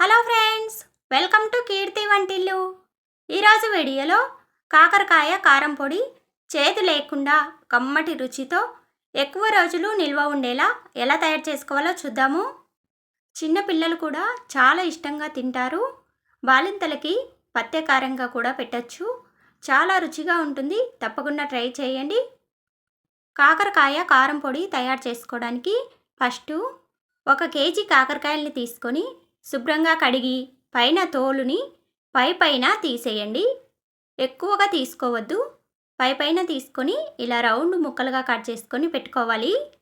Hello friends welcome to Keerthi వంటిల్లు. ఈరోజు వీడియోలో కాకరకాయ కారం పొడి చేదు లేకుండా కమ్మటి రుచితో ఎక్కువ రోజులు నిల్వ ఉండేలా ఎలా తయారు చేసుకోవాలో చూద్దాము. చిన్న పిల్లలు కూడా చాలా ఇష్టంగా తింటారు. బాలింతలకి పత్యకారంగా కూడా పెట్టచ్చు. చాలా రుచిగా ఉంటుంది. తప్పకుండా ట్రై చేయండి. కాకరకాయ కారం పొడి తయారు చేసుకోవడానికి ఫస్ట్ ఒక కేజీ కాకరకాయల్ని తీసుకొని శుభ్రంగా కడిగి పైన తోలుని పై పైన తీసేయండి. ఎక్కువగా తీసుకోవద్దు. పై పైన తీసుకొని ఇలా రౌండ్ ముక్కలుగా కట్ చేసుకొని పెట్టుకోవాలి.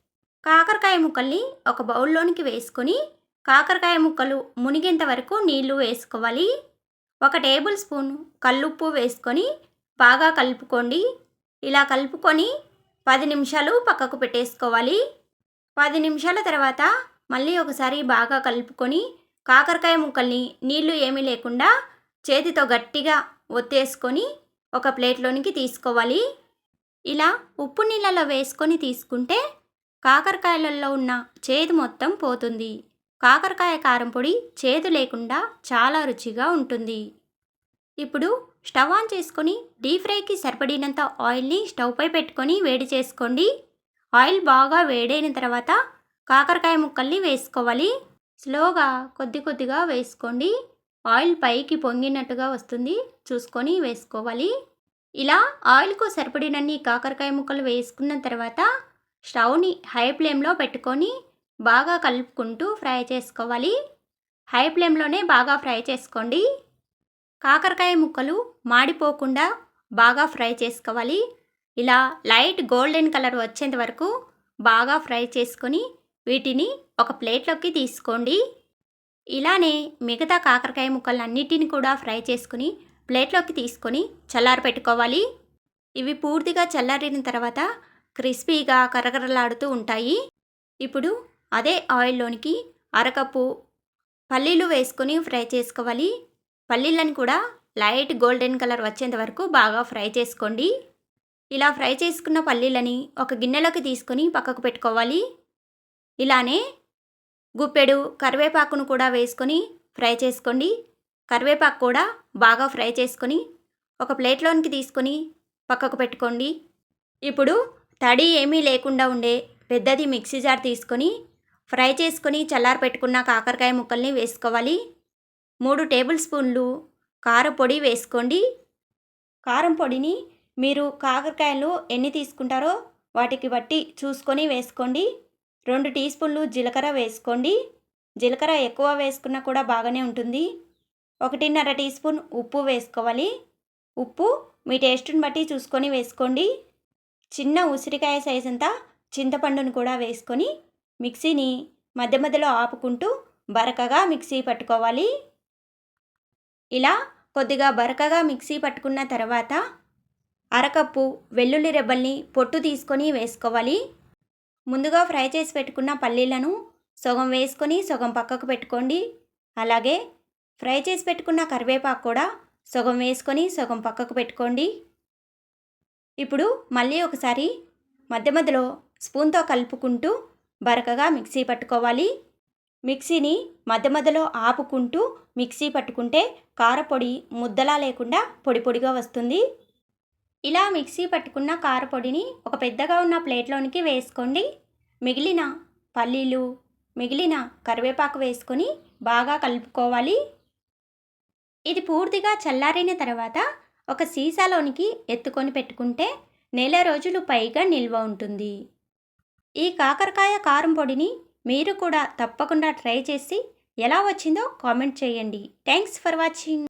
కాకరకాయ ముక్కల్ని ఒక బౌల్లోనికి వేసుకొని కాకరకాయ ముక్కలు మునిగేంత వరకు నీళ్ళు వేసుకోవాలి. ఒక టేబుల్ స్పూన్ కల్లుప్పు వేసుకొని బాగా కలుపుకోండి. ఇలా కలుపుకొని పది నిమిషాలు పక్కకు పెట్టేసుకోవాలి. పది నిమిషాల తర్వాత మళ్ళీ ఒకసారి బాగా కలుపుకొని కాకరకాయ ముక్కల్ని నీళ్ళు ఏమీ లేకుండా చేతితో గట్టిగా ఒత్తేసుకొని ఒక ప్లేట్లోనికి తీసుకోవాలి. ఇలా ఉప్పు నీళ్ళలో వేసుకొని తీసుకుంటే కాకరకాయలలో ఉన్న చేదు మొత్తం పోతుంది. కాకరకాయ కారం పొడి చేదు లేకుండా చాలా రుచిగా ఉంటుంది. ఇప్పుడు స్టవ్ ఆన్ చేసుకొని డీప్ ఫ్రైకి సరిపడినంత ఆయిల్ని స్టవ్పై పెట్టుకొని వేడి చేసుకోండి. ఆయిల్ బాగా వేడైన తర్వాత కాకరకాయ ముక్కల్ని వేసుకోవాలి. స్లోగా కొద్ది కొద్దిగా వేసుకోండి. ఆయిల్ పైకి పొంగినట్టుగా వస్తుంది. చూసుకొని వేసుకోవాలి. ఇలా ఆయిల్కు సరిపడినన్ని కాకరకాయ ముక్కలు వేసుకున్న తర్వాత స్టవ్ని హై ఫ్లేమ్లో పెట్టుకొని బాగా కలుపుకుంటూ ఫ్రై చేసుకోవాలి. హై ఫ్లేమ్లోనే బాగా ఫ్రై చేసుకోండి. కాకరకాయ ముక్కలు మాడిపోకుండా బాగా ఫ్రై చేసుకోవాలి. ఇలా లైట్ గోల్డెన్ కలర్ వచ్చేంత వరకు బాగా ఫ్రై చేసుకొని వీటిని ఒక ప్లేట్లోకి తీసుకోండి. ఇలానే మిగతా కాకరకాయ ముక్కలన్నిటిని కూడా ఫ్రై చేసుకుని ప్లేట్లోకి తీసుకొని చల్లారి పెట్టుకోవాలి. ఇవి పూర్తిగా చల్లారిన తర్వాత క్రిస్పీగా కరకరలాడుతూ ఉంటాయి. ఇప్పుడు అదే ఆయిల్లోనికి అరకప్పు పల్లీలు వేసుకొని ఫ్రై చేసుకోవాలి. పల్లీలను కూడా లైట్ గోల్డెన్ కలర్ వచ్చేంత వరకు బాగా ఫ్రై చేసుకోండి. ఇలా ఫ్రై చేసుకున్న పల్లీలని ఒక గిన్నెలోకి తీసుకొని పక్కకు పెట్టుకోవాలి. ఇలానే గుప్పెడు కరివేపాకును కూడా వేసుకొని ఫ్రై చేసుకోండి. కరివేపాకు కూడా బాగా ఫ్రై చేసుకొని ఒక ప్లేట్లోనికి తీసుకొని పక్కకు పెట్టుకోండి. ఇప్పుడు తడి ఏమీ లేకుండా ఉండే పెద్దది మిక్సీ జార్ తీసుకొని ఫ్రై చేసుకొని చల్లారి పెట్టుకున్న కాకరకాయ ముక్కల్ని వేసుకోవాలి. మూడు టేబుల్ స్పూన్లు కారపొడి వేసుకోండి. కారం పొడిని మీరు కాకరకాయలు ఎన్ని తీసుకుంటారో వాటికి బట్టి చూసుకొని వేసుకోండి. రెండు టీ స్పూన్లు జీలకర్ర వేసుకోండి. జీలకర్ర ఎక్కువ వేసుకున్నా కూడా బాగానే ఉంటుంది. ఒకటిన్నర టీ స్పూన్ ఉప్పు వేసుకోవాలి. ఉప్పు మీ టేస్ట్ని బట్టి చూసుకొని వేసుకోండి. చిన్న ఉసిరికాయ సైజ్ అంతా చింతపండును కూడా వేసుకొని మిక్సీని మధ్య మధ్యలో ఆపుకుంటూ బరకగా మిక్సీ పట్టుకోవాలి. ఇలా కొద్దిగా బరకగా మిక్సీ పట్టుకున్న తర్వాత అరకప్పు వెల్లుల్లి రెబ్బల్ని పొట్టు తీసుకొని వేసుకోవాలి. ముందుగా ఫ్రై చేసి పెట్టుకున్న పల్లీలను సగం వేసుకొని సగం పక్కకు పెట్టుకోండి. అలాగే ఫ్రై చేసి పెట్టుకున్న కరివేపాకు కూడా సగం వేసుకొని సగం పక్కకు పెట్టుకోండి. ఇప్పుడు మళ్ళీ ఒకసారి మధ్య మధ్యలో స్పూన్తో కలుపుకుంటూ బరకగా మిక్సీ పట్టుకోవాలి. మిక్సీని మధ్య మధ్యలో ఆపుకుంటూ మిక్సీ పట్టుకుంటే కారపొడి ముద్దలా లేకుండా పొడి పొడిగా వస్తుంది. ఇలా మిక్సీ పట్టుకున్న కారపొడిని ఒక పెద్దగా ఉన్న ప్లేట్లోనికి వేసుకోండి. మిగిలిన పల్లీలు మిగిలిన కరివేపాకు వేసుకొని బాగా కలుపుకోవాలి. ఇది పూర్తిగా చల్లారిన తర్వాత ఒక సీసాలోనికి ఎత్తుకొని పెట్టుకుంటే నెల రోజులు పైగా నిల్వ ఉంటుంది. ఈ కాకరకాయ కారం పొడిని మీరు కూడా తప్పకుండా ట్రై చేసి ఎలా వచ్చిందో కామెంట్ చేయండి. Thanks for watching.